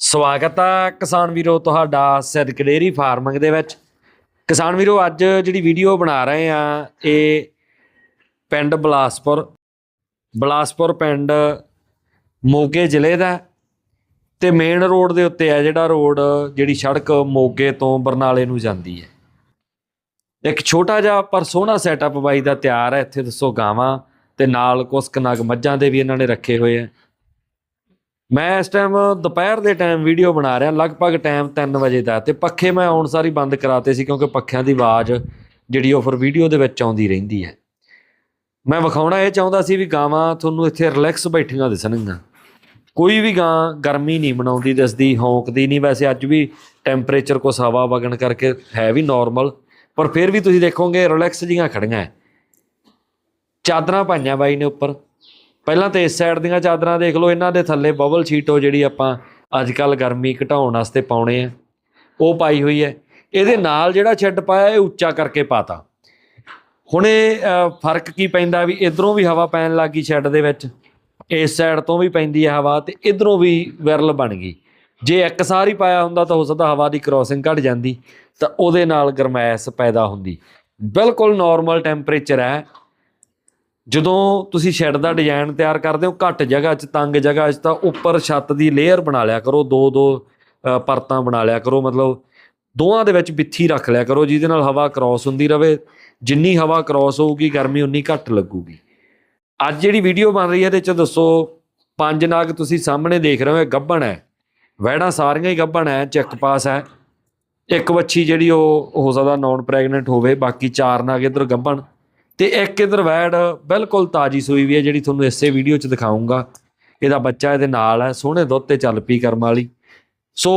ਸਵਾਗਤ ਆ ਕਿਸਾਨ ਵੀਰੋ ਤੁਹਾਡਾ ਸਿਰਕ ਡੇਰੀ ਫਾਰਮਿੰਗ ਦੇ ਵਿੱਚ। ਕਿਸਾਨ ਵੀਰੋ, ਅੱਜ ਜਿਹੜੀ ਵੀਡੀਓ ਬਣਾ ਰਹੇ ਆ, ਇਹ ਪਿੰਡ ਬਲਾਸਪੁਰ। ਬਲਾਸਪੁਰ ਪਿੰਡ ਮੋਗੇ ਜ਼ਿਲ੍ਹੇ ਦਾ ਤੇ ਮੇਨ ਰੋਡ ਦੇ ਉੱਤੇ ਆ ਜਿਹੜਾ ਰੋਡ ਜਿਹੜੀ ਸੜਕ ਮੋਗੇ ਤੋਂ ਬਰਨਾਲੇ ਨੂੰ ਜਾਂਦੀ ਹੈ। ਇੱਕ ਛੋਟਾ ਜਿਹਾ ਪਰ ਸੋਹਣਾ ਸੈਟਅਪ ਬਾਈ ਦਾ ਤਿਆਰ ਹੈ, ਇੱਥੇ ਦੱਸੋ ਗਾਵਾਂ ਤੇ ਨਾਲ ਕੁਛ ਕੁ ਮੱਝਾਂ ਦੇ ਵੀ ਇਹਨਾਂ ਨੇ ਰੱਖੇ ਹੋਏ ਆ। ਮੈਂ ਇਸ ਟਾਈਮ ਦੁਪਹਿਰ ਦੇ ਟਾਈਮ ਵੀਡੀਓ ਬਣਾ ਰਿਹਾ, ਲਗਭਗ ਟਾਈਮ 3 ਵਜੇ ਦਾ ਤੇ ਪੱਖੇ ਮੈਂ ਆਉਣ ਸਾਰੀ ਬੰਦ ਕਰਾਤੇ ਸੀ ਕਿਉਂਕਿ ਪੱਖਿਆਂ ਦੀ ਆਵਾਜ਼ ਜਿਹੜੀ ਉਹ ਫਿਰ ਵੀਡੀਓ ਦੇ ਵਿੱਚ ਆਉਂਦੀ ਰਹਿੰਦੀ ਹੈ। ਮੈਂ ਵਿਖਾਉਣਾ ਇਹ ਚਾਹੁੰਦਾ ਸੀ ਵੀ ਗਾਵਾਂ ਤੁਹਾਨੂੰ ਇੱਥੇ ਰਿਲੈਕਸ ਬੈਠੀਆਂ ਦਿਸਣਗੀਆਂ। ਕੋਈ ਵੀ ਗਾਂ ਗਰਮੀ ਨਹੀਂ ਮਨਾਉਂਦੀ, ਦਿਸਦੀ, ਹੌਂਕਦੀ ਨਹੀਂ। ਵੈਸੇ ਅੱਜ ਵੀ ਟੈਂਪਰੇਚਰ ਕੁਛ ਹਵਾ ਵਗਣ ਕਰਕੇ ਹੈ ਵੀ ਨਾਰਮਲ ਪਰ ਫਿਰ ਵੀ ਤੁਸੀਂ ਦੇਖੋਗੇ ਰਿਲੈਕਸ ਜੀਆਂ ਖੜੀਆਂ ਚਾਦਰਾਂ ਪਾਈਆਂ ਬਾਈ ਨੇ ਉੱਪਰ। ਪਹਿਲਾਂ ਤੇ ਇਸ ਸਾਈਡ ਦੀਆਂ ਚਾਦਰਾਂ ਦੇਖ ਲਓ, ਇਹਨਾਂ ਦੇ ਥੱਲੇ ਬਬਲ ਸ਼ੀਟ ਉਹ ਜਿਹੜੀ ਆਪਾਂ ਅੱਜ ਕੱਲ ਗਰਮੀ ਘਟਾਉਣ ਵਾਸਤੇ ਪਾਉਣੇ ਆ। ਉਹ ਪਾਈ ਹੋਈ ਹੈ। ਇਹਦੇ ਨਾਲ ਜਿਹੜਾ ਛੱਡ ਪਾਇਆ, ਇਹ ਉੱਚਾ ਕਰਕੇ ਪਾਤਾ। ਹੁਣ ਇਹ ਫ਼ਰਕ ਕੀ ਪੈਂਦਾ ਵੀ ਇਧਰੋਂ ਵੀ ਹਵਾ ਪੈਣ ਲੱਗੀ ਸ਼ੈੱਡ ਦੇ ਵਿੱਚ, ਇਸ ਸਾਈਡ ਤੋਂ ਵੀ ਪੈਂਦੀ ਹੈ ਹਵਾ ਤੇ ਇਧਰੋਂ ਵੀ ਵਿਰਲ ਬਣ ਗਈ। ਜੇ ਇੱਕ ਸਾਰ ਹੀ ਪਾਇਆ ਹੁੰਦਾ ਤਾਂ ਹੋ ਸਕਦਾ ਹਵਾ ਦੀ ਕ੍ਰੋਸਿੰਗ ਘਟ ਜਾਂਦੀ, ਤਾਂ ਉਹਦੇ ਨਾਲ ਗਰਮੈਸ਼ ਪੈਦਾ ਹੁੰਦੀ। ਬਿਲਕੁਲ ਨਾਰਮਲ ਟੈਂਪਰੇਚਰ ਹੈ। ਜਦੋਂ ਤੁਸੀਂ ਸ਼ੈੱਡ ਦਾ ਡਿਜ਼ਾਈਨ ਤਿਆਰ ਕਰਦੇ ਹੋ, ਘੱਟ ਜਗ੍ਹਾ 'ਚ, ਤੰਗ ਜਗ੍ਹਾ 'ਚ, ਤਾਂ ਉੱਪਰ ਛੱਤ ਦੀ ਲੇਅਰ ਬਣਾ ਲਿਆ ਕਰੋ, ਦੋ ਦੋ ਪਰਤਾਂ ਬਣਾ ਲਿਆ ਕਰੋ, ਮਤਲਬ ਦੋਹਾਂ ਦੇ ਵਿੱਚ ਬਿੱਥੀ ਰੱਖ ਲਿਆ ਕਰੋ, ਜਿਹਦੇ ਨਾਲ ਹਵਾ ਕ੍ਰਾਸ ਹੁੰਦੀ ਰਵੇ। ਜਿੰਨੀ ਹਵਾ ਕ੍ਰਾਸ ਹੋਊਗੀ, ਗਰਮੀ ਉਨੀ ਘੱਟ ਲੱਗੂਗੀ। ਅੱਜ ਜਿਹੜੀ ਵੀਡੀਓ ਬਣ ਰਹੀ ਹੈ, ਇਹਦੇ 'ਚ ਦੱਸੋ, ਪੰਜ ਨਾਗ ਤੁਸੀਂ ਸਾਹਮਣੇ ਦੇਖ ਰਹੇ ਹੋ, ਇਹ ਗੱਭਣ ਹੈ। ਵਹਿੜਾਂ ਸਾਰੀਆਂ ਹੀ ਗੱਭਣ ਹੈ, ਚੈੱਕ ਪਾਸ ਹੈ। ਇੱਕ ਵੱਛੀ ਜਿਹੜੀ ਉਹ, ਹੋ ਸਕਦਾ ਨਾਨ ਪ੍ਰੈਗਨੈਂਟ ਹੋਵੇ, ਬਾਕੀ ਚਾਰ ਨਾਗ ਇਧਰ ਗੱਭਣ। ਤੇ ਇੱਕ ਇਧਰ ਵੈੜ ਬਿਲਕੁਲ ਤਾਜੀ ਸੂਈ ਵੀ ਹੈ, ਜਿਹੜੀ ਤੁਹਾਨੂੰ ਇਸੇ ਵੀਡੀਓ 'ਚ ਦਿਖਾਉਂਗਾ ਇਹਦਾ ਬੱਚਾ ਇਹਦੇ ਨਾਲ ਹੈ, ਸੋਹਣੇ ਦੁੱਧ ਤੇ ਚੱਲ ਪਈ ਕਰਮ ਵਾਲੀ। ਸੋ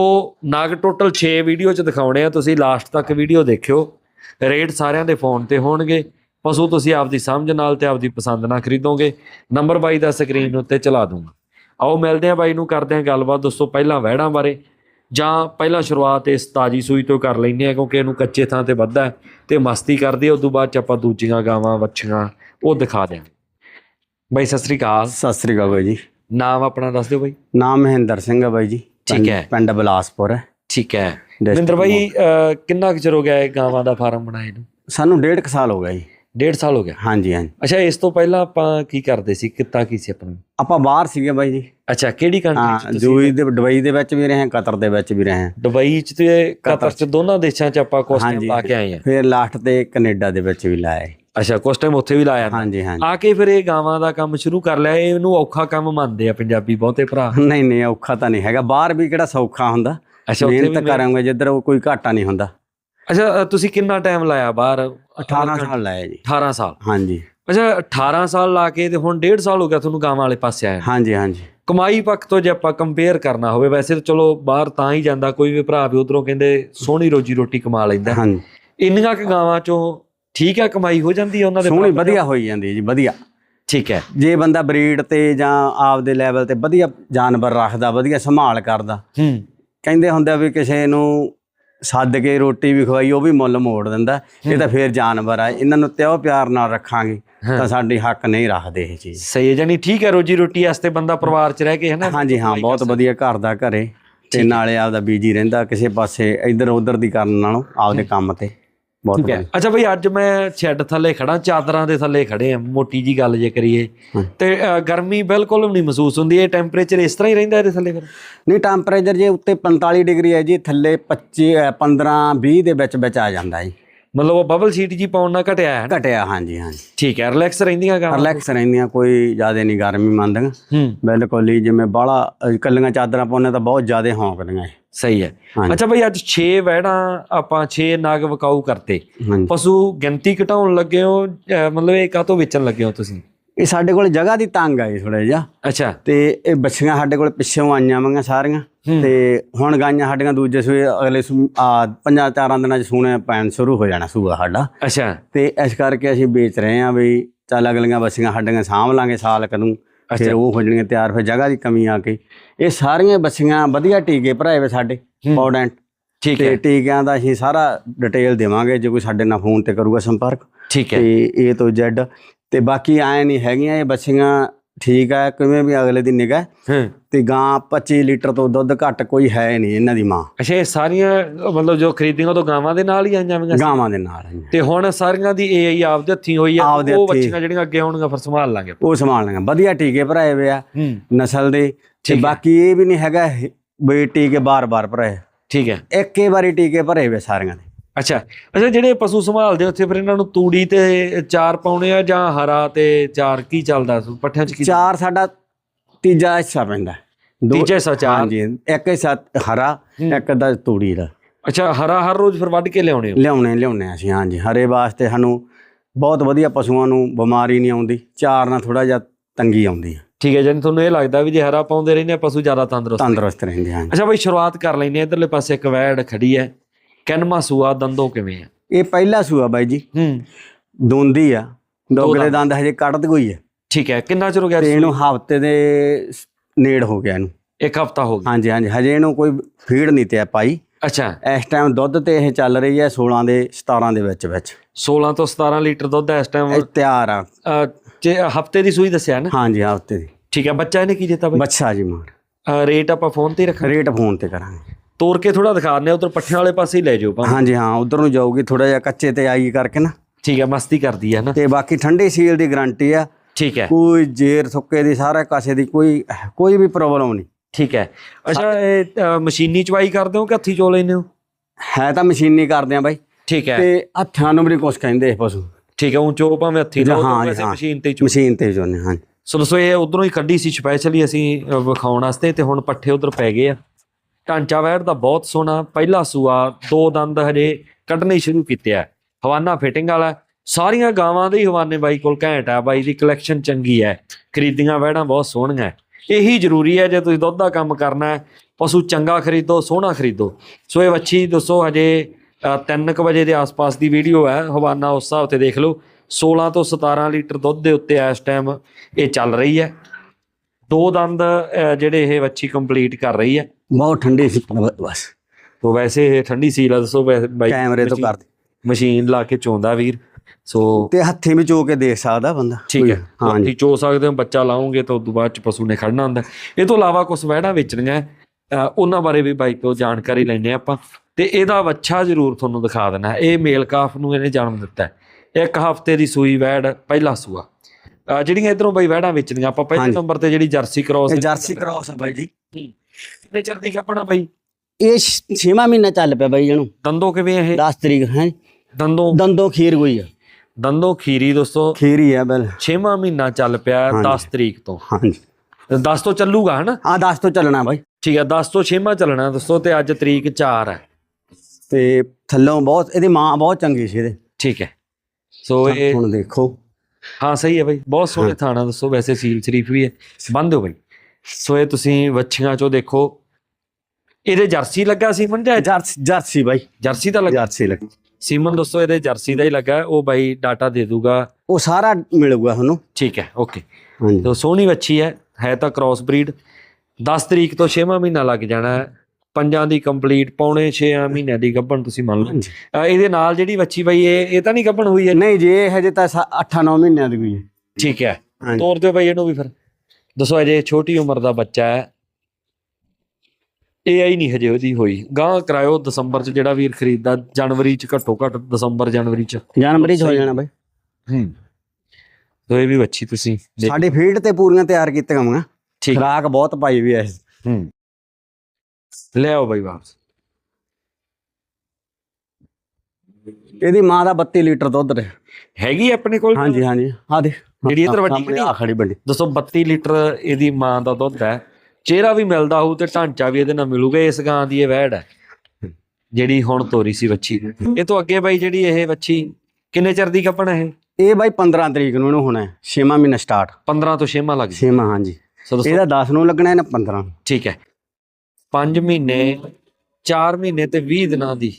ਨਾਗ ਟੋਟਲ 6 ਵੀਡੀਓ 'ਚ ਦਿਖਾਉਣੇ ਆ, ਤੁਸੀਂ ਲਾਸਟ ਤੱਕ ਵੀਡੀਓ ਦੇਖਿਓ। ਰੇਟ ਸਾਰਿਆਂ ਦੇ ਫੋਨ ਤੇ ਹੋਣਗੇ। ਪਸ਼ੂ ਤੁਸੀਂ ਆਪਦੀ ਸਮਝ ਨਾਲ ਤੇ ਆਪਦੀ ਪਸੰਦ ਨਾਲ ਖਰੀਦੋਗੇ। ਨੰਬਰ ਬਾਈ ਦਾ ਸਕਰੀਨ ਉੱਤੇ ਚਲਾ ਦੂੰਗਾ। ਆਓ ਮਿਲਦੇ ਆ ਬਾਈ ਨੂੰ, ਕਰਦੇ ਆ ਗੱਲਬਾਤ। ਦੋਸਤੋ, ਪਹਿਲਾਂ ਵਹਿੜਾਂ ਬਾਰੇ ਜਾਂ ਪਹਿਲਾਂ ਸ਼ੁਰੂਆਤ ਇਸ ਤਾਜੀ ਸੂਈ ਤੋਂ ਕਰ ਲੈਂਦੇ ਆ ਕਿਉਂਕਿ ਇਹਨੂੰ ਕੱਚੇ ਥਾਂ ਤੇ ਵੱਧਾ ਹੈ ਤੇ ਮਸਤੀ ਕਰਦੀ ਹੈ ਉਦੋਂ ਬਾਅਦ ਚ ਆਪਾਂ ਦੂਜੀਆਂ ਗਾਵਾਂ ਵੱਛੀਆਂ ਉਹ ਦਿਖਾ ਦਿਆਂਗੇ। ਬਾਈ ਸਤਿ ਸ੍ਰੀ ਅਕਾਲ। ਸਤਿ ਸ੍ਰੀ ਅਕਾਲ ਬਾਈ ਜੀ। ਨਾਮ ਆਪਣਾ ਦੱਸ ਦਿਓ ਬਾਈ। ਨਾਮ ਮਹਿੰਦਰ ਸਿੰਘ ਹੈ ਬਾਈ ਜੀ। ਠੀਕ ਹੈ। ਪਿੰਡ ਬਲਾਸਪੁਰ ਹੈ। ਠੀਕ ਹੈ। ਮਹਿੰਦਰ ਬਾਈ ਕਿੰਨਾ ਕੁ ਚਿਰ ਹੋ ਗਿਆ ਇਹ ਗਾਵਾਂ ਦਾ ਫਾਰਮ ਬਣਾਏ ਨੂੰ? ਸਾਨੂੰ ਡੇਢ ਕੁ ਸਾਲ ਹੋ ਗਿਆ ਜੀ। ਡੇਢ ਸਾਲ ਹੋ ਗਿਆ? ਹਾਂਜੀ ਹਾਂਜੀ। ਅੱਛਾ ਇਸ ਤੋਂ ਪਹਿਲਾਂ ਆਪਾਂ ਕੀ ਕਰਦੇ ਸੀ? ਕਿੱਤਾ ਕੀ ਸੀ ਆਪਣਾ ਆਪਾਂ ਬਾਹਰ ਸੀਗੇ ਬਾਈ ਜੀ। ਅੱਛਾ ਕਿਹੜੀ ਕੰਟਰੀ ਹਾਂ ਚ ਤੁਸੀਂ ਜੂਈ ਦੇ ਦੁਬਈ ਦੇ ਵਿੱਚ ਵੀ ਰਹੇ ਹਾਂ ਕਤਰ ਦੇ ਵਿੱਚ ਵੀ ਰਹੇ ਹਾਂ। ਦੁਬਈ ਚ ਤੇ ਕਤਰ ਚ ਦੋਨਾਂ ਦੇਸ਼ਾਂ ਚ ਆਪਾਂ ਕੁਝ ਟਾਈਮ। ਲਾ ਕੇ ਆਏ ਆ ਫਿਰ ਲਾਸਟ ਤੇ ਕੈਨੇਡਾ ਦੇ ਵਿੱਚ ਵੀ ਲਾਏ ਅੱਛਾ ਕੁਝ ਟਾਈਮ ਉੱਥੇ ਵੀ ਲਾਇਆ। ਹਾਂਜੀ ਹਾਂਜੀ। ਆ ਕੇ ਫਿਰ ਇਹ ਗਾਵਾਂ ਦਾ ਕੰਮ ਸ਼ੁਰੂ ਕਰ ਲਿਆ। ਇਹਨੂੰ ਔਖਾ ਕੰਮ ਮੰਨਦੇ ਆ ਪੰਜਾਬੀ ਬਹੁਤੇ ਭਰਾ। ਨਹੀਂ ਨਹੀਂ ਔਖਾ ਤਾਂ ਨਹੀਂ ਹੈਗਾ। ਬਾਹਰ ਵੀ ਕਿਹੜਾ ਸੌਖਾ ਹੁੰਦਾ। ਅੱਛਾ ਉੱਥੇ ਵੀ ਮਿਹਨਤ ਕਰਾਂਗੇ ਜਿੱਧਰ ਕੋਈ ਘਾਟਾ ਨਹੀਂ ਹੁੰਦਾ। ਅੱਛਾ ਤੁਸੀਂ ਕਿੰਨਾ ਟਾਈਮ ਲਾਇਆ ਬਾਹਰ? 18 ਸਾਲ ਲਾਏ ਜੀ। 18 ਸਾਲ? ਹਾਂਜੀ। ਅੱਛਾ 18 ਸਾਲ ਲਾ ਕੇ ਤੇ ਹੁਣ 1.5 ਸਾਲ ਹੋ ਗਿਆ ਤੁਹਾਨੂੰ ਗਾਵਾਂ ਵਾਲੇ ਪਾਸੇ ਆਇਆ। ਨੂੰ। ਹਾਂਜੀ ਹਾਂਜੀ। ਕਮਾਈ ਪੱਖ ਤੋਂ ਜੇ ਆਪਾਂ ਕੰਪੇਅਰ ਕਰਨਾ ਹੋਵੇ ਵੈਸੇ ਤਾਂ ਚਲੋ ਬਾਹਰ ਤਾਂ ਹੀ ਜਾਂਦਾ ਕੋਈ ਵੀ ਭਰਾ ਵੀ ਉਧਰੋਂ ਕਹਿੰਦੇ ਸੋਹਣੀ ਰੋਜੀ ਰੋਟੀ ਕਮਾ ਲੈਂਦਾ। ਹਾਂਜੀ। ਇੰਨੀਆਂ ਕੁ ਗਾਵਾਂ ਚੋਂ ਠੀਕ ਹੈ ਕਮਾਈ ਹੋ ਜਾਂਦੀ ਹੈ ਉਹਨਾਂ ਦੇ ਸੋਹਣੀ? ਵਧੀਆ ਹੋਈ ਜਾਂਦੀ ਹੈ ਜੀ ਵਧੀਆ। ਠੀਕ ਹੈ। ਜੇ ਬੰਦਾ ਬਰੀਡ ਤੇ ਜਾਂ ਆਪਦੇ ਲੈਵਲ ਤੇ ਵਧੀਆ ਜਾਨਵਰ ਰੱਖਦਾ ਵਧੀਆ ਸੰਭਾਲ ਕਰਦਾ। ਹੂੰ। ਕਹਿੰਦੇ ਹੁੰਦੇ ਆ ਵੀ ਕਿਸੇ ਨੂੰ ਸੱਦ ਕੇ ਰੋਟੀ ਵੀ ਖਵਾਈ ਉਹ ਵੀ ਮੁੱਲ ਮੋੜ ਦਿੰਦਾ। ਇਹ ਤਾਂ ਫੇਰ ਜਾਨਵਰ ਆ ਇਹਨਾਂ ਨੂੰ ਤਿਉ ਪਿਆਰ ਨਾਲ ਰੱਖਾਂਗੇ ਤਾਂ ਸਾਡੀ ਹੱਕ ਨਹੀਂ ਰੱਖਦੇ ਇਹ ਚੀਜ਼। ਸਹੀ ਹੈ ਜਾਨੀ ਠੀਕ ਹੈ ਰੋਜੀ ਰੋਟੀ ਵਾਸਤੇ ਬੰਦਾ ਪਰਿਵਾਰ 'ਚ ਰਹਿ ਕੇ ਹੈ ਨਾ ਹਾਂਜੀ ਹਾਂ ਬਹੁਤ ਵਧੀਆ ਘਰ ਦਾ ਘਰੇ ਤੇ ਨਾਲੇ ਆਪਦਾ ਬੀਜੀ ਰਹਿੰਦਾ ਕਿਸੇ ਪਾਸੇ ਇੱਧਰ ਉੱਧਰ ਦੀ ਕਰਨ ਨਾਲੋਂ ਆਪਦੇ ਕੰਮ ਤੇ। ਠੀਕ ਹੈ। ਅੱਛਾ ਬਈ ਅੱਜ ਮੈਂ ਸ਼ੈੱਡ ਥੱਲੇ ਖੜਾ ਚਾਦਰਾਂ ਦੇ ਥੱਲੇ ਖੜੇ ਆ ਮੋਟੀ ਜੀ ਗੱਲ ਜੇ ਕਰੀਏ। ਤੇ ਗਰਮੀ ਬਿਲਕੁਲ ਵੀ ਨਹੀਂ ਮਹਿਸੂਸ ਹੁੰਦੀ ਇਹ ਟੈਂਪਰੇਚਰ ਇਸ ਤਰ੍ਹਾਂ ਹੀ ਰਹਿੰਦਾ ਇਹਦੇ ਥੱਲੇ ਫਿਰ? ਨਹੀਂ ਟੈਂਪਰੇਚਰ ਜੇ ਉੱਤੇ 45 ਡਿਗਰੀ ਹੈ ਜੀ ਥੱਲੇ 25 ਅ, 15 20 ਦੇ ਵਿੱਚ ਵਿੱਚ ਆ ਜਾਂਦਾ ਜੀ। ਮਤਲਬ ਉਹ ਬਬਲ ਸ਼ੀਟ ਜੀ ਪਾਉਣ ਨਾਲ ਘਟਿਆ ਹੈ? ਘਟਿਆ ਹਾਂਜੀ ਹਾਂਜੀ। ਠੀਕ ਹੈ ਰਿਲੈਕਸ ਰਹਿੰਦੀਆਂ ਗਾਵਾਂ। ਰਿਲੈਕਸ ਰਹਿੰਦੀਆਂ ਕੋਈ ਜ਼ਿਆਦਾ ਨਹੀਂ ਗਰਮੀ ਮੰਨਦੀਆਂ ਬਿਲਕੁਲ ਹੀ ਜਿਵੇਂ ਬਾਹਲਾ ਕੱਲੀਆਂ ਚਾਦਰਾਂ ਪਾਉਣੇ ਤਾਂ ਬਹੁਤ ਜ਼ਿਆਦਾ ਹੌਂਕਦੀਆਂ ਸਹੀ ਹੈ। ਅੱਛਾ ਬਈ ਅੱਜ 6 ਵਹਿੜਾਂ ਆਪਾਂ 6 ਨਾਗ ਵਕਾਊ ਕਰਤੇ। ਪਸ਼ੂ ਗਿਣਤੀ ਘਟਾਉਣ ਲੱਗੇ ਹੋ ਮਤਲਬ ਇਹ ਕਾਹਤੋਂ ਵੇਚਣ ਲੱਗੇ ਹੋ ਤੁਸੀਂ? ਇਹ ਸਾਡੇ ਕੋਲ ਜਗ੍ਹਾ ਦੀ ਤੰਗ ਆ ਜੀ ਥੋੜਾ ਜਿਹਾ। ਅੱਛਾ। ਤੇ ਇਹ ਬੱਛੀਆਂ ਸਾਡੇ ਕੋਲ ਪਿੱਛੋਂ ਆਈਆਂ ਵਾਂਗੀਆਂ ਸਾਰੀਆਂ। ਤੇ ਹੁਣ ਗਾਈਆਂ ਸਾਡੀਆਂ ਦੂਜੇ ਸੂਏ ਅਗਲੇ ਆ ਪੰਜਾਂ ਚਾਰਾਂ ਦਿਨਾਂ ਚ ਸੂਣੇ ਪੈਣ ਸ਼ੁਰੂ ਹੋ ਜਾਣਾ ਸੂਆ ਸਾਡਾ। ਅੱਛਾ। ਤੇ ਇਸ ਕਰਕੇ ਅਸੀਂ ਵੇਚ ਰਹੇ ਹਾਂ ਵੀ ਚੱਲ ਅਗਲੀਆਂ ਬੱਛੀਆਂ ਸਾਡੀਆਂ ਸਾਂਭ ਲਾਂਗੇ ਸਾਲ ਕਦੋਂ ਫਿਰ। ਉਹ ਹੋ ਜਾਣਗੀਆਂ ਤਿਆਰ ਫਿਰ ਜਗ੍ਹਾ ਦੀ ਕਮੀ ਆ ਕੇ। ਇਹ ਸਾਰੀਆਂ ਬੱਛੀਆਂ ਵਧੀਆ ਟੀਕੇ ਭਰਾਏ ਵੇ ਸਾਡੇ। ਪੌਡੈਂਟ ਠੀਕ ਹੈ। ਟੀਕਿਆਂ ਦਾ ਅਸੀਂ ਸਾਰਾ ਡਿਟੇਲ ਦੇਵਾਂਗੇ ਜੇ ਕੋਈ ਸਾਡੇ ਨਾਲ ਫੋਨ ਤੇ ਕਰੂਗਾ ਸੰਪਰਕ। ਠੀਕ ਹੈ। ਤੇ A ਤੋਂ Z ਤੇ ਬਾਕੀ ਐ ਨਹੀਂ ਹੈਗੀਆਂ ਇਹ ਬੱਚੀਆਂ ਠੀਕ ਹੈ ਕਿਵੇਂ ਵੀ ਅਗਲੇ ਦੀ ਨਿਗਾਹ ਹਾਂ। ਤੇ ਗਾਂ 25 ਲੀਟਰ ਤੋਂ ਦੁੱਧ ਘੱਟ ਕੋਈ ਹੈ ਨਹੀਂ ਇਹਨਾਂ ਦੀ ਮਾਂ। ਅੱਛਾ ਇਹ ਸਾਰੀਆਂ ਮਤਲਬ ਜੋ ਖਰੀਦੀਆਂ ਉਹ ਤੋਂ ਗਾਵਾਂ ਦੇ ਨਾਲ ਹੀ ਆਈਆਂ ਹੋਈਆਂ? ਗਾਵਾਂ ਦੇ ਨਾਲ ਆਈਆਂ। ਤੇ ਹੁਣ ਸਾਰੀਆਂ ਦੀ ਏਆਈ ਆਪਦੇ ਹੱਥੀਂ ਹੋਈ ਆ ਉਹ। ਬੱਚੀਆਂ ਜਿਹੜੀਆਂ ਅੱਗੇ ਆਉਣਗੀਆਂ ਫਿਰ ਸੰਭਾਲ ਲਾਂਗੇ ਉਹ ਸੰਭਾਲ ਲੈਣਗੇ ਵਧੀਆ ਟੀਕੇ ਭਰਾਏ ਹੋਏ ਆ ਨਸਲ ਦੇ। ਤੇ। ਬਾਕੀ ਇਹ ਵੀ ਨਹੀਂ ਹੈਗਾ ਵੀ ਟੀਕੇ ਬਾਰ-ਬਾਰ ਭਰਾਏ। ਠੀਕ ਹੈ। ਇੱਕੇ ਵਾਰੀ ਟੀਕੇ ਭਰੇ ਹੋਏ ਸਾਰਿਆਂ ਦੇ। ਅੱਛਾ ਅੱਛਾ ਜਿਹੜੇ ਪਸ਼ੂ ਸੰਭਾਲਦੇ ਉੱਥੇ ਫਿਰ ਇਹਨਾਂ ਨੂੰ ਤੂੜੀ ਤੇ ਚਾਰ ਪਾਉਣੇ ਆ ਜਾਂ ਹਰਾ ਤੇ ਚਾਰ ਕੀ ਚੱਲਦਾ ਪੱਠਿਆਂ ਚ ਕੀ ਚਾਰ ਸਾਡਾ ਤੀਜਾ ਹਿੱਸਾ ਪੈਂਦਾ। ਤੀਜੇ ਹਿੱਸਾ ਚਾਰ? ਹਾਂਜੀ ਇੱਕ ਹਿੱਸਾ ਹਰਾ ਇੱਕ ਦਾ ਤੂੜੀ ਦਾ। ਅੱਛਾ ਹਰਾ ਹਰ ਰੋਜ਼ ਫਿਰ ਵੱਢ ਕੇ ਲਿਆਉਣੇ ਹੋ? ਲਿਆਉਣੇ ਲਿਆਉਣੇ ਅਸੀਂ ਹਾਂਜੀ। ਹਰੇ ਵਾਸਤੇ ਸਾਨੂੰ ਬਹੁਤ ਵਧੀਆ ਪਸ਼ੂਆਂ ਨੂੰ ਬਿਮਾਰੀ ਨਹੀਂ ਆਉਂਦੀ ਚਾਰ ਨਾਲ ਥੋੜਾ ਜਿਹਾ ਤੰਗੀ ਆਉਂਦੀ ਹੈ ਠੀਕ ਹੈ ਜਾਨੀ ਤੁਹਾਨੂੰ ਇਹ ਲੱਗਦਾ ਵੀ ਜੇ ਹਰਾ ਪਾਉਂਦੇ ਰਹਿੰਦੇ ਆ ਪਸ਼ੂ ਜ਼ਿਆਦਾ ਤੰਦਰੁਸਤ ਤੰਦਰੁਸਤ ਰਹਿੰਦੇ ਹਾਂ ਅੱਛਾ ਬਈ ਸ਼ੁਰੂਆਤ ਕਰ ਲੈਂਦੇ ਆ ਇਧਰਲੇ ਪਾਸੇ ਇੱਕ ਵੈੜ ਖੜੀ ਹੈ। ਕੈਨਮਾ ਸੂਆ ਦੰਦੋ ਕਿਵੇਂ ਆ? ਇਹ ਪਹਿਲਾ ਸੂਆ ਬਾਈ ਜੀ। ਹੂੰ। ਦੋਂਦੀ ਆ। ਦੋਗਲੇ ਦੰਦ। ਹਜੇ ਕੱਢਦ ਕੋਈ ਹੈ ਠੀਕ ਹੈ ਕਿੰਨਾ ਚਿਰ ਹੋ ਗਿਆ? ਇਹਨੂੰ ਹਫ਼ਤੇ ਦੇ ਨੇੜ ਹੋ ਗਿਆ ਇਹਨੂੰ। ਇੱਕ ਹਫਤਾ ਹੋ ਗਿਆ। ਹਾਂਜੀ ਹਾਂਜੀ। ਹਜੇ ਇਹਨੂੰ ਕੋਈ ਫੀਡ ਨਹੀਂ ਤੇ ਪਾਈ। ਅੱਛਾ। ਇਸ ਟਾਈਮ ਦੁੱਧ ਤੇ ਇਹ ਚੱਲ ਰਹੀ ਹੈ 16 ਦੇ 17 ਦੇ ਵਿੱਚ ਵਿੱਚ। 16 ਤੋਂ 17 ਲੀਟਰ ਦੁੱਧ ਹੈ ਇਸ ਟਾਈਮ ਤਿਆਰ ਆ। ਜੇ ਹਫ਼ਤੇ ਦੀ ਸੂਈ ਦੱਸਿਆ ਨਾ? ਹਾਂਜੀ ਹਫ਼ਤੇ ਦੀ। ਠੀਕ ਹੈ ਬੱਚਾ ਇਹਨੇ ਕੀ ਦਿੱਤਾ ਬਈ? ਬੱਚਾ ਜੀ ਮਾਰ ਰੇਟ ਆਪਾਂ ਫੋਨ ਤੇ ਹੀ ਰੱਖਾਂ ਰੇਟ ਫੋਨ ਤੇ ਕਰਾਂਗੇ। ਤੋੜ ਕੇ ਥੋੜਾ ਦਿਖਾ ਦਿੰਦੇ ਉਧਰ ਪੱਠਿਆਂ ਵਾਲੇ ਪਾਸੇ ਹੀ ਲੈ ਜਾਓ ਭਾਵੇਂ। ਹਾਂਜੀ ਹਾਂ ਉਧਰ ਨੂੰ ਜਾਊਗੀ ਥੋੜਾ ਜਿਹਾ ਕੱਚੇ ਤੇ ਆਈ ਕਰਕੇ ਨਾ। ਠੀਕ ਹੈ ਮਸਤੀ ਕਰਦੀ ਹੈ ਨਾ। ਤੇ ਬਾਕੀ ਠੰਡੀ ਸੀਲ ਦੀ ਗਾਰੰਟੀ ਆ। ਠੀਕ ਹੈ। ਕੋਈ ਜੇਰ ਸੁੱਕੇ ਦੀ ਸਾਰਾ ਕਾਸੇ ਦੀ ਕੋਈ ਕੋਈ ਵੀ ਪ੍ਰੋਬਲਮ ਨਹੀਂ। ਠੀਕ ਹੈ। ਅੱਛਾ ਇਹ ਮਸ਼ੀਨੀ ਚਵਾਈ ਕਰਦੇ ਹੋ ਕਿ ਹੱਥੀ ਚੋ ਲੈਂਦੇ ਹੋ? ਹੈ ਤਾਂ ਮਸ਼ੀਨੀ ਕਰਦੇ ਆ ਬਾਈ। ਠੀਕ ਹੈ। ਤੇ ਹੱਥਾਂ ਨੂੰ ਵੀ ਕੁਛ ਕਹਿੰਦੇ ਇਹ ਪਸ਼ੂ। ਠੀਕ ਹੈ ਉਹ ਚੋ ਭਾਵੇਂ ਹੱਥੀ ਚੋ ਵੈਸੇ। ਮਸ਼ੀਨ ਤੇ ਚੋ। ਮਸ਼ੀਨ ਤੇ ਜੋਨੇ ਹਾਂ ਸੋ ਦੱਸੋ ਇਹ ਉਧਰੋਂ ਹੀ ਕੱਢੀ ਸੀ ਸਪੈਸ਼ਲੀ ਅਸੀਂ ਵਿਖਾਉਣ ਵਾਸਤੇ ਤੇ ਹੁਣ ਪੱਠੇ ਉਧਰ ਪੈ ਗਏ ਆ। ਢਾਂਚਾ ਵੈੜ ਦਾ ਬਹੁਤ ਸੋਹਣਾ ਪਹਿਲਾ ਸੂਆ, ਦੋ ਦੰਦ ਹਜੇ ਕੱਢਣੇ ਸ਼ੁਰੂ ਕੀਤੇ ਆ। ਹਵਾਨਾ ਫਿਟਿੰਗ ਵਾਲਾ ਸਾਰੀਆਂ ਗਾਵਾਂ ਦੇ ਹੀ ਹਵਾਨੇ ਬਾਈ ਕੋਲ ਘੈਂਟ ਆ। ਬਾਈ ਦੀ ਕਲੈਕਸ਼ਨ ਚੰਗੀ ਹੈ। ਖਰੀਦੀਆਂ ਵੈੜਾਂ ਬਹੁਤ ਸੋਹਣੀਆਂ ਇਹੀ ਜ਼ਰੂਰੀ ਹੈ ਜੇ ਤੁਸੀਂ ਦੁੱਧ ਦਾ ਕੰਮ ਕਰਨਾ ਹੈ, ਪਸ਼ੂ ਚੰਗਾ ਖਰੀਦੋ, ਸੋਹਣਾ ਖਰੀਦੋ। ਸੋ ਇਹ ਵੱਛੀ ਦੱਸੋ ਹਜੇ 3:00 ਵਜੇ ਦੇ ਆਸ-ਪਾਸ ਦੀ ਵੀਡੀਓ ਹੈ। ਹਵਾਨਾ ਉਸ ਹਿਸਾਬ ਤੇ ਦੇਖ ਲਓ। 16 ਤੋਂ 17 ਲੀਟਰ ਦੁੱਧ ਦੇ ਉੱਤੇ ਇਸ ਟਾਈਮ ਇਹ ਚੱਲ ਰਹੀ ਹੈ। ਦੋ ਦੰਦ ਜਿਹੜੇ ਇਹ ਵੱਛੀ ਕੰਪਲੀਟ ਕਰ ਰਹੀ ਹੈ। ਬਹੁਤ ਠੰਡੀ ਸੀ। ਬਸ। ਤੋ ਵੈਸੇ ਇਹ ਠੰਡੀ ਸੀਲ ਆ ਦੱਸੋ ਵੈਸੇ ਬਾਈ ਕੈਮਰੇ ਤੋਂ ਕਰਦੀ ਮਸ਼ੀਨ ਲਾ ਕੇ ਚੋਂਦਾ ਵੀਰ। ਸੋ ਤੇ ਹੱਥੀ ਵਿੱਚ ਹੋ ਕੇ ਦੇਖ ਸਕਦਾ ਬੰਦਾ। ਠੀਕ ਹੈ। ਹਾਂਜੀ ਤੁਸੀਂ ਚੋ ਸਕਦੇ ਹੋ ਬੱਚਾ ਲਾਓਗੇ ਤਾਂ ਉਦੋਂ ਬਾਅਦ ਚ ਪਸ਼ੂ ਨੇ ਖੜਨਾ ਹੁੰਦਾ। ਇਹ ਤੋਂ ਇਲਾਵਾ ਕੁਝ ਵਹਿੜਾਂ ਵੇਚਣੀਆਂ ਹੈ, ਉਹਨਾਂ ਬਾਰੇ ਵੀ ਬਾਈ ਤੋਂ ਜਾਣਕਾਰੀ ਲੈਣੇ ਆਪਾਂ। ਤੇ ਇਹਦਾ ਵੱਛਾ ਜ਼ਰੂਰ ਤੁਹਾਨੂੰ ਦਿਖਾ ਦੇਣਾ। ਹੈ। ਇਹ ਮੇਲ ਕਾਫ ਨੂੰ ਇਹਨੇ ਜਨਮ ਦਿੱਤਾ ਹੈ। ਇੱਕ ਹਫ਼ਤੇ ਦੀ ਸੂਈ ਵੈੜ ਪਹਿਲਾ ਸੂਆ। ਜਿਹੜੀਆਂ ਇਧਰੋਂ ਬਾਈ ਵਹਿੜਾਂ ਵੇਚਣੀਆਂ ਆਪਾਂ ਪਹਿਲੇ। ਨੰਬਰ ਤੇ ਜਿਹੜੀ ਜਰਸੀ ਕ੍ਰਾਸ ਜਰਸੀ ਕ੍ਰਾਸ ਆ ਬਾਈ ਜੀ। ਕਿੰਨੇ ਚਿਰ ਦੀ ਕੱਪਣਾ ਬਾਈ? ਇਹ 6ਵਾਂ ਮਹੀਨਾ ਚੱਲ ਪਿਆ ਬਾਈ ਜਣੂ ਦੰਦੋਂ ਕਿਵੇਂ ਇਹ? 10 ਤਰੀਕ ਹੈ? ਦੰਦੋਂ? ਦੰਦੋਂ ਖੀਰ ਗਈ ਆ। ਦੰਦੋਂ ਖੀਰੀ ਦੋਸਤੋ। ਖੀਰ ਹੀ ਆ ਬਲ। 6ਵਾਂ ਮਹੀਨਾ ਚੱਲ ਪਿਆ ਹਾਂਜੀ। 10 ਤਰੀਕ ਤੋਂ। ਹਾਂਜੀ। 10 ਤੋਂ ਚੱਲੂਗਾ ਹਨਾ? ਆ 10 ਤੋਂ ਚੱਲਣਾ ਬਾਈ। ਠੀਕ ਹੈ 10 ਤੋਂ 6ਵਾਂ ਚੱਲਣਾ ਦੋਸਤੋ ਤੇ ਅੱਜ ਤਰੀਕ 4 ਹੈ ਤੇ ਥੱਲੋਂ ਬਹੁਤ ਇਹਦੀ ਮਾਂ ਬਹੁਤ ਚੰਗੀ ਸੀ ਇਹਦੇ। ਠੀਕ ਹੈ। ਸੋ ਇਹ ਹੁਣ ਦੇਖੋ। ਹਾਂ ਸਹੀ ਹੈ ਬਾਈ। ਬਹੁਤ ਸੋਹਣੇ ਥਾਣਾ ਦੱਸੋ ਵੈਸੇ ਸੀਲ ਸ਼ਰੀਫ ਵੀ ਹੈ। ਬੰਦ ਹੋ ਬਾਈ। ਸੋ ਇਹ ਤੁਸੀਂ ਵੱਛੀਆਂ ਚੋਂ ਦੇਖੋ। ਇਹਦੇ ਜਰਸੀ ਲੱਗਾ ਸੀ ਮੰਝਾ ਜਰਸੀ ਜਰਸੀ ਬਾਈ। ਜਰਸੀ ਦਾ ਲੱਗਾ ਜਰਸੀ ਲੱਗੀ। ਸੀਮਨ ਦੋਸਤੋ ਇਹਦੇ ਜਰਸੀ ਦਾ ਹੀ ਲੱਗਾ ਹੈ, ਉਹ ਬਾਈ ਡਾਟਾ ਦੇ ਦੂਗਾ। ਉਹ ਸਾਰਾ ਮਿਲੂਗਾ ਤੁਹਾਨੂੰ। ਠੀਕ ਹੈ ਓਕੇ। ਹਾਂਜੀ। ਤੋ ਸੋਹਣੀ ਵੱਛੀ ਹੈ ਹੈ ਤਾਂ ਕ੍ਰਾਸ ਬਰੀਡ 10 ਤਰੀਕ ਤੋਂ 6ਵਾਂ ਮਹੀਨਾ ਲੱਗ ਜਾਣਾ ਹੈ। ਪੰਜਾਂ ਦੀ ਕੰਪਲੀਟ ਪੌਣੇ 6 ਮਹੀਨਿਆਂ ਦੀ ਗੱਭਣ ਤੁਸੀਂ ਮੰਨ ਲਓ। ਹਾਂਜੀ। ਅ, ਇਹਦੇ ਨਾਲ ਜਿਹੜੀ ਵੱਛੀ ਬਾਈ ਇਹ ਇਹ ਤਾਂ ਨਹੀਂ ਗੱਭਣ ਹੋਈ ਹੈ? ਨਹੀਂ ਜੀ ਇਹ ਹਜੇ ਤਾਂ 8-9 ਮਹੀਨਿਆਂ ਦੀ ਹੋਈ ਹੈ। ਠੀਕ ਹੈ। ਹਾਂਜੀ। ਤੋਰ ਦਿਓ ਬਾਈ ਇਹਨੂੰ ਵੀ ਫਿਰ। ਦੱਸੋ ਅਜੇ ਛੋਟੀ ਉਮਰ ਦਾ ਬੱਚਾ ਹੈ। ਇਹ ਆਈ ਨਹੀਂ ਹਜੇ ਉਹਦੀ ਹੋਈ। ਗਾਂ ਕਰਾਇਓ ਦਸੰਬਰ ਚ ਜਿਹੜਾ ਵੀਰ ਖਰੀਦਦਾ ਜਨਵਰੀ ਚ ਘੱਟੋ ਘੱਟ ਦਸੰਬਰ ਜਨਵਰੀ ਚ। ਜਨਵਰੀ ਚ ਹੋ ਜਾਣਾ ਬਾਈ। ਹੂੰ। ਤੋ ਇਹ ਵੀ ਵੱਛੀ ਤੁਸੀਂ ਸਾਡੀ ਫੀਡ ਤੇ ਪੂਰੀਆਂ ਤਿਆਰ ਕੀਤੀਆਂ ਹੋਈਆਂ। ਠੀਕ। ਖਰਾਕ ਬਹੁਤ ਪਾਈ ਵੀ ਐ। ਹੂੰ। ਲੈ ਆਓ ਬਾਈ ਵਾਪਸ। ਇਹਦੀ ਮਾਂ ਦਾ 32 ਲੀਟਰ ਦੁੱਧ ਰਿਹਾ ਹੈਗੀ ਆਪਣੇ ਕੋਲ? ਹਾਂਜੀ ਹਾਂਜੀ। ਆ ਦੇ ਜਿਹੜੀ ਇੱਧਰ ਵੱਡੀ? ਆ ਖੜੀ ਵੱਡੀ ਦੱਸੋ 32 ਲੀਟਰ ਇਹਦੀ ਮਾਂ ਦਾ ਦੁੱਧ ਹੈ। ਚਿਹਰਾ ਵੀ ਮਿਲਦਾ ਹੋਊ ਤੇ ਢਾਂਚਾ ਵੀ ਇਹਦੇ ਨਾਲ ਮਿਲੂਗਾ ਇਸ ਗਾਂ ਦੀ ਇਹ ਵਹਿੜ ਹੈ। ਜਿਹੜੀ ਹੁਣ ਤੋਰੀ ਸੀ ਵੱਛੀ। ਇਹ ਤੋਂ ਅੱਗੇ ਬਾਈ ਜਿਹੜੀ ਇਹ ਵੱਛੀ ਕਿੰਨੇ ਚਿਰ ਦੀ ਕੱਪਣ ਇਹ? ਇਹ ਬਾਈ 15 ਤਰੀਕ ਨੂੰ ਇਹਨੂੰ ਹੋਣਾ ਹੈ 6ਵਾਂ ਮਹੀਨਾ ਸਟਾਰਟ। 15 ਤੋਂ 6ਵਾਂ ਲੱਗ ਜੀ 6ਵਾਂ ਹਾਂਜੀ। ਇਹਦਾ 10 ਨੂੰ ਲੱਗਣਾ ਇਹਨੇ 15 ਨੂੰ। ਠੀਕ ਹੈ। 5 ਮਹੀਨੇ 4 ਮਹੀਨੇ ਤੇ 20 ਦਿਨਾਂ ਦੀ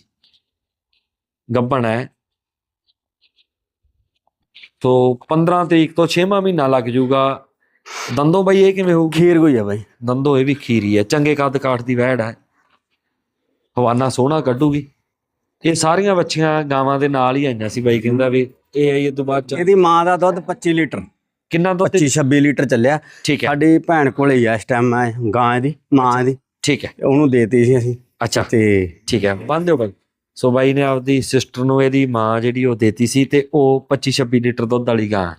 ਗੱਭਣ ਹੈ। ਤੋ 15 ਤਰੀਕ ਤੋਂ 6ਵਾਂ ਮਹੀਨਾ ਲੱਗ ਜਾਊਗਾ। ਦੰਦੋਂ ਬਈ ਇਹ ਕਿਵੇਂ ਹੋਊਗੀ? ਖੀਰ ਗਈ ਆ ਬਾਈ। ਦੰਦੋਂ ਇਹ ਵੀ ਖੀਰੀ ਹੈ ਚੰਗੇ ਕੱਦ ਕਾਠ ਦੀ ਵਹਿੜ ਹੈ ਹਵਾਨਾ ਸੋਹਣਾ ਕੱਢੂਗੀ। ਇਹ ਸਾਰੀਆਂ ਬੱਚੀਆਂ ਗਾਵਾਂ ਦੇ ਨਾਲ ਹੀ ਆਈਆਂ ਸੀ ਬਾਈ ਕਹਿੰਦਾ ਵੀ ਇਹ ਆਈ ਇਹ ਤੋਂ ਬਾਅਦ ਚ। ਇਹਦੀ ਮਾਂ ਦਾ ਦੁੱਧ 25 ਲੀਟਰ। ਕਿੰਨਾ ਦੁੱਧ? 25 26 ਲੀਟਰ ਚੱਲਿਆ। ਠੀਕ ਹੈ। ਸਾਡੀ ਭੈਣ ਕੋਲੇ ਹੀ ਆ ਇਸ ਟਾਈਮ ਗਾਂ ਦੀ ਮਾਂ ਦੀ ਠੀਕ ਹੈ। ਉਹਨੂੰ ਦੇਤੀ ਸੀ ਅਸੀਂ। ਅੱਛਾ। ਤੇ ਠੀਕ ਹੈ। ਬੰਦ ਦਿਓ ਬਾਈ। ਸੋ ਬਾਈ ਨੇ ਆਪਦੀ ਸਿਸਟਰ ਨੂੰ ਇਹਦੀ ਮਾਂ ਜਿਹੜੀ ਉਹ ਦੇਤੀ ਸੀ ਤੇ ਉਹ 25 26 ਲੀਟਰ ਦੁੱਧ ਵਾਲੀ ਗਾਂ।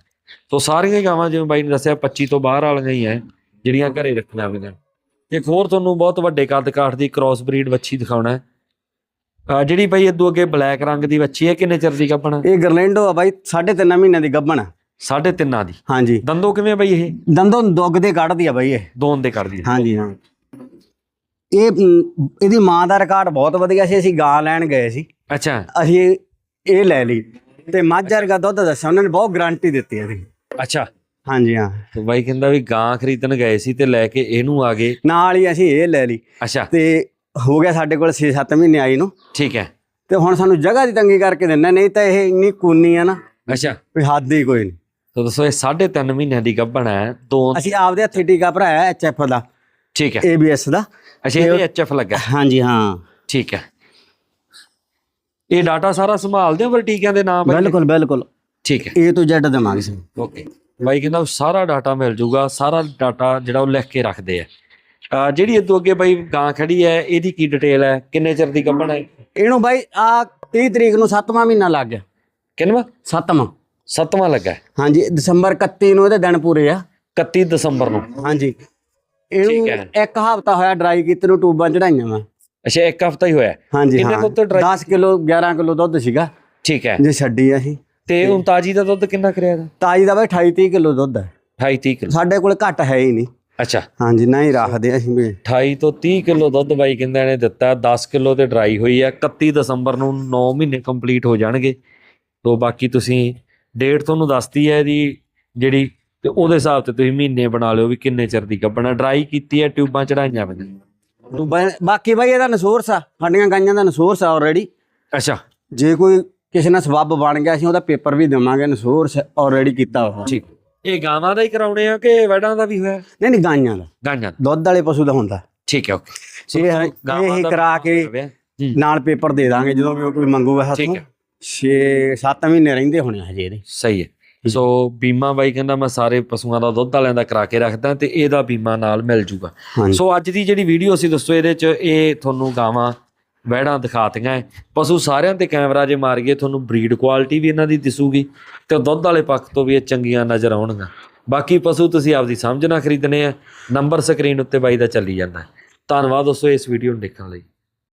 ਸੋ ਸਾਰੀਆਂ ਹੀ ਗਾਵਾਂ ਜਿਵੇਂ ਬਾਈ ਨੇ ਦੱਸਿਆ 25 ਤੋਂ ਬਾਹਰ ਵਾਲੀਆਂ ਹੀ ਐ ਜਿਹੜੀਆਂ ਘਰੇ ਰੱਖੀਆਂ ਹੋਈਆਂ। ਇੱਕ ਹੋਰ ਤੁਹਾਨੂੰ ਬਹੁਤ ਵੱਡੇ ਕੱਦ ਕਾਠ ਦੀ ਕ੍ਰਾਸ ਬਰੀਡ ਵੱਛੀ ਦਿਖਾਉਣਾ ਹੈ ਜਿਹੜੀ ਬਾਈ ਇਦੋਂ ਅੱਗੇ ਬਲੈਕ ਰੰਗ ਦੀ ਵੱਛੀ ਹੈ ਕਿੰਨੇ ਚਿਰ ਦੀ ਗੱਭਣ ਇਹ ਗਰਲੈਂਡੋ ਆ ਬਾਈ 3.5 ਮਹੀਨਿਆਂ ਦੀ ਗੱਭਣ। ਸਾਢੇ ਤਿੰਨਾਂ ਦੀ। ਹਾਂਜੀ। ਦੰਦੋਂ ਕਿਵੇਂ ਬਾਈ ਇਹ? ਦੰਦੋਂ ਦੁੱਗ ਦੇ ਕੱਢਦੀ ਆ ਬਾਈ ਇਹ। ਦੋਨ ਦੇ ਕਰਦੀ ਹੈ ਹਾਂਜੀ ਹਾਂ। ਇਹ ਇਹਦੀ ਮਾਂ ਦਾ ਰਿਕਾਰਡ ਬਹੁਤ ਵਧੀਆ ਸੀ ਅਸੀਂ ਗਾਂ ਲੈਣ ਗਏ ਸੀ। ਅੱਛਾ। ਅਸੀਂ ਇਹ ਲੈ ਲਈ। ਤੇ ਮੱਝ ਵਰਗਾ ਦੁੱਧ ਦੱਸਿਆ ਉਹਨਾਂ ਨੇ ਬਹੁਤ ਗਾਰੰਟੀ ਦਿੱਤੀ ਇਹਦੀ। ਅੱਛਾ। ਹਾਂਜੀ ਹਾਂ। ਤੇ ਬਾਈ ਕਹਿੰਦਾ ਵੀ ਗਾਂ ਖਰੀਦਣ ਗਏ ਸੀ ਤੇ ਲੈ ਕੇ ਇਹਨੂੰ ਆ ਗਏ। ਨਾਲ ਹੀ ਅਸੀਂ ਇਹ ਲੈ ਲਈ। ਅੱਛਾ। ਤੇ ਹੋ ਗਿਆ ਸਾਡੇ ਕੋਲ 6-7 ਮਹੀਨੇ ਆਈ ਨੂੰ। ਠੀਕ ਹੈ। ਤੇ ਹੁਣ ਸਾਨੂੰ ਜਗ੍ਹਾ ਦੀ ਤੰਗੀ ਕਰਕੇ ਦਿੰਦਾ ਨਹੀਂ ਤਾਂ ਇਹ ਇੰਨੀ ਕੂਨੀ ਆ ਨਾ। ਅੱਛਾ। ਕੋਈ ਹੱਦ ਹੀ ਕੋਈ ਨਹੀਂ। ਤਾਂ ਦੱਸੋ ਇਹ ਸਾਢੇ ਤਿੰਨ ਮਹੀਨਿਆਂ ਦੀ ਗੱਭਣ ਹੈ ਦੋ ਅਸੀਂ ਆਪਦੇ ਹੱਥੀ ਟੀਕਾ ਭਰਾਇਆ ਐਚਐਫ ਦਾ। ਠੀਕ ਹੈ। ਏਬੀਐਸ ਦਾ। ਅੱਛਾ ਇਹਦੇ ਐਚਐਫ ਲੱਗਾ। ਹਾਂਜੀ ਹਾਂ। ਠੀਕ ਹੈ। ਇਹ ਡਾਟਾ ਸਾਰਾ ਸੰਭਾਲਦੇ ਹੋ ਫਿਰ ਟੀਕਿਆਂ ਦੇ ਨਾਮ ਬਿਲਕੁਲ ਬਿਲਕੁਲ। ਠੀਕ ਹੈ। ਏ ਤੋਂ ਜ਼ੈਡ ਦੇਵਾਂਗੇ ਸੀ ਓਕੇ। ਬਾਈ ਕਹਿੰਦਾ ਸਾਰਾ ਡਾਟਾ ਮਿਲ ਜਾਊਗਾ ਸਾਰਾ ਡਾਟਾ ਜਿਹੜਾ ਉਹ ਲਿਖ ਕੇ ਰੱਖਦੇ ਆ। ਜਿਹੜੀ ਇਦੋਂ ਅੱਗੇ ਬਾਈ ਗਾਂ ਖੜੀ ਹੈ ਇਹਦੀ ਕੀ ਡਿਟੇਲ ਹੈ? ਕਿੰਨੇ ਚਿਰ ਦੀ ਗੱਭਣ ਹੈ? ਇਹਨੂੰ ਬਾਈ ਆ 30 ਤਰੀਕ ਨੂੰ 7ਵਾਂ ਮਹੀਨਾ ਲੱਗ ਗਿਆ। ਕਿੰਨਵਾ? 7ਵਾਂ ਸੱਤਵਾਂ ਲੱਗਾ। ਹਾਂਜੀ ਦਸੰਬਰ 31 ਨੂੰ ਇਹਦੇ ਦਿਨ ਪੂਰੇ ਆ। 31 ਦਸੰਬਰ ਨੂੰ। ਹਾਂਜੀ। ਇਹਨੂੰ। ਇੱਕ ਹਫ਼ਤਾ ਹੋਇਆ ਡਰਾਈ ਕੀਤੇ ਨੂੰ ਟੂਬਾਂ ਚੜਾਈਆਂ ਵਾ। ਅੱਛਾ ਇੱਕ ਹਫਤਾ ਹੀ ਹੋਇਆ। ਹਾਂਜੀ ਕਿੰਨੇ ਦੁੱਧ dry- 10 ਕਿਲੋ 11 ਕਿਲੋ ਦੁੱਧ ਸੀਗਾ। ਠੀਕ ਹੈ। ਜੇ ਛੱਡੀ ਆ ਅਸੀਂ। ਤੇ ਹੁਣ ਤਾਜੀ ਦਾ ਦੁੱਧ ਕਿੰਨਾ ਕਰਿਆ ਇਹਦਾ? ਤਾਜੀ ਦਾ ਬਾਈ 28 30 ਕਿਲੋ ਦੁੱਧ ਹੈ। 28 30 ਕਿਲੋ। ਸਾਡੇ ਕੋਲ ਘੱਟ ਹੈ ਹੀ ਨਹੀਂ। ਅੱਛਾ। ਹਾਂਜੀ ਨਾ ਹੀ ਰੱਖਦੇ ਅਸੀਂ ਵੀ। 28 ਤੋਂ 30 ਕਿਲੋ ਦੁੱਧ ਬਾਈ ਕਹਿੰਦਾ ਨੇ ਦਿੱਤਾ। 10 ਕਿਲੋ ਤੇ ਡਰਾਈ ਹੋਈ ਹੈ। 31 ਦਸੰਬਰ ਨੂੰ 9 ਮਹੀਨੇ ਕੰਪਲੀਟ ਹੋ ਜਾਣਗੇ। ਤੋਂ ਬਾਕੀ ਤੁਸੀਂ ਡੇਟ ਤੁਹਾਨੂੰ ਦੱਸਤੀ ਹੈ ਇਹਦੀ ਜਿਹੜੀ ਤੇ ਉਹਦੇ ਹਿਸਾਬ ਤੇ ਤੁਸੀਂ ਮਹੀਨੇ ਬਣਾ ਲਿਓ ਵੀ ਕਿੰਨੇ ਚਿਰ ਦੀ ਕੱਢਣਾ। ਡਰਾਈ ਕੀਤੀ ਹੈ ਟਿਊਬਾਂ ਚੜਾਈਆਂ ਪਈਆਂ। ਤੂੰ ਬਾ- ਬਾਕੀ ਬਾਈ ਇਹਦਾ ਨਸੋਰਸ ਆ ਸਾਡੀਆਂ ਗਾਈਆਂ ਦਾ ਨਸੋਰਸ ਆ ਆਲਰੇਡੀ ਅੱਛਾ। ਜੇ ਕੋਈ ਕਿਸੇ ਨਾਲ ਸਬੱਬ ਬਣ ਗਿਆ ਅਸੀਂ ਉਹਦਾ ਪੇਪਰ ਵੀ ਦੇਵਾਂਗੇ ਨਸੋਰਸ ਆਲਰੇਡੀ ਕੀਤਾ ਹੋਇਆ। ਠੀਕ। ਇਹ ਗਾਵਾਂ ਦਾ ਹੀ ਕਰਾਉਣੇ ਆ ਕਿ ਵੈੜਾਂ ਦਾ ਵੀ ਹੋਇਆ? ਨਹੀਂ ਨਹੀਂ ਗਾਈਆਂ ਦਾ। ਗਾਂਆਂ ਦਾ। ਦੁੱਧ ਵਾਲੇ ਪਸ਼ੂ ਦਾ ਹੁੰਦਾ। ਠੀਕ ਹੈ ਓਕੇ। ਇਹ ਇਹ ਦਾ ਕਰਾ ਕੇ ਨਾਲ ਪੇਪਰ ਦੇ ਦਾਂਗੇ ਜਦੋਂ ਵੀ ਉਹ ਕੋਈ ਮੰਗੂਗਾ ਹੱਥੋਂ ਠੀਕ ਹੈ। 6-7 ਮਹੀਨੇ ਰਹਿੰਦੇ ਹੋਣੇ ਆ ਹਜੇ ਇਹਦੇ। ਸਹੀ ਹੈ। ਸੋ ਬੀਮਾ ਬਾਈ ਕਹਿੰਦਾ ਮੈਂ ਸਾਰੇ ਪਸ਼ੂਆਂ ਦਾ ਦੁੱਧ ਵਾਲਿਆਂ ਦਾ ਕਰਾ ਕੇ ਰੱਖਦਾ ਤੇ ਇਹਦਾ ਬੀਮਾ ਨਾਲ ਮਿਲ ਜੂਗਾ। ਸੋ ਅੱਜ ਦੀ ਜਿਹੜੀ ਵੀਡੀਓ ਸੀ ਦੋਸਤੋ ਇਹਦੇ ਚ ਇਹ ਤੁਹਾਨੂੰ ਗਾਵਾਂ ਵਹਿੜਾਂ ਦਿਖਾਤੀਆਂ। ਪਸ਼ੂ ਸਾਰਿਆਂ ਤੇ ਕੈਮਰਾ ਜੇ ਮਾਰ ਗਏ ਤੁਹਾਨੂੰ ਬਰੀਡ ਕੁਆਲਿਟੀ ਵੀ ਇਹਨਾਂ ਦੀ ਦਿਸੂਗੀ ਤੇ ਦੁੱਧ ਵਾਲੇ ਪੱਖ ਤੋਂ ਵੀ ਇਹ ਚੰਗੀਆਂ ਨਜ਼ਰ ਆਉਣਗੀਆਂ। ਬਾਕੀ ਪਸ਼ੂ ਤੁਸੀਂ ਆਪਦੀ ਸਮਝ ਨਾਲ ਖਰੀਦਣੇ ਆ ਨੰਬਰ ਸਕਰੀਨ ਉੱਤੇ ਬਾਈ ਦਾ ਚੱਲੀ ਜਾਂਦਾ। ਧੰਨਵਾਦ ਦੋਸਤੋ ਇਸ ਵੀਡੀਓ ਨੂੰ ਦੇਖਣ ਲਈ।